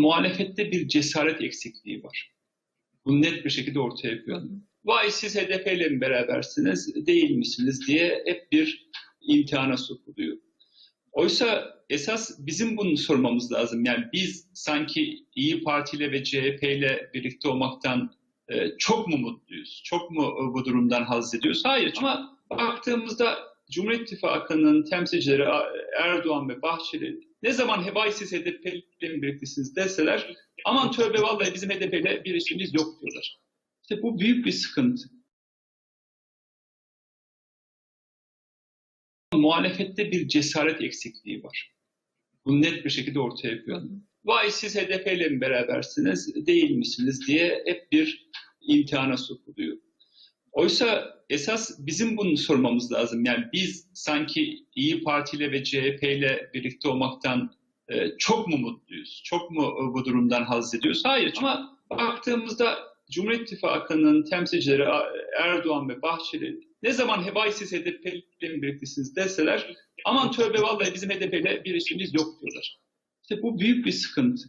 muhalefette bir cesaret eksikliği var. Bunu net bir şekilde ortaya koyuyor. Vay siz HDP ile mi berabersiniz, değil misiniz diye hep bir imtihana sokuluyor. Oysa esas bizim bunu sormamız lazım. Yani biz sanki İyi Parti ile ve CHP ile birlikte olmaktan e, çok mu mutluyuz? Çok mu e, bu durumdan haz ediyoruz? Hayır. Ama baktığımızda Cumhur İttifakı'nın temsilcileri Erdoğan ve Bahçeli ne zaman hebay siz HDP ile birliktesiniz deseler aman tövbe vallahi bizim HDP ile bir işimiz yok diyorlar. İşte bu büyük bir sıkıntı. Muhalefette bir cesaret eksikliği var. Bunu net bir şekilde ortaya koyuyor. Vay siz HDP ile mi berabersiniz, değil misiniz diye hep bir imtihana sokuluyor. Oysa esas bizim bunu sormamız lazım. Yani biz sanki İyi Parti ile ve CHP ile birlikte olmaktan e, çok mu mutluyuz? Çok mu e, bu durumdan haz ediyoruz? Hayır. Ama baktığımızda Cumhur İttifakı'nın temsilcileri Erdoğan ve Bahçeli ne zaman hebay siz HDP ile birliktesiniz deseler aman tövbe vallahi bizim HDP ile bir işimiz yok diyorlar. İşte bu büyük bir sıkıntı.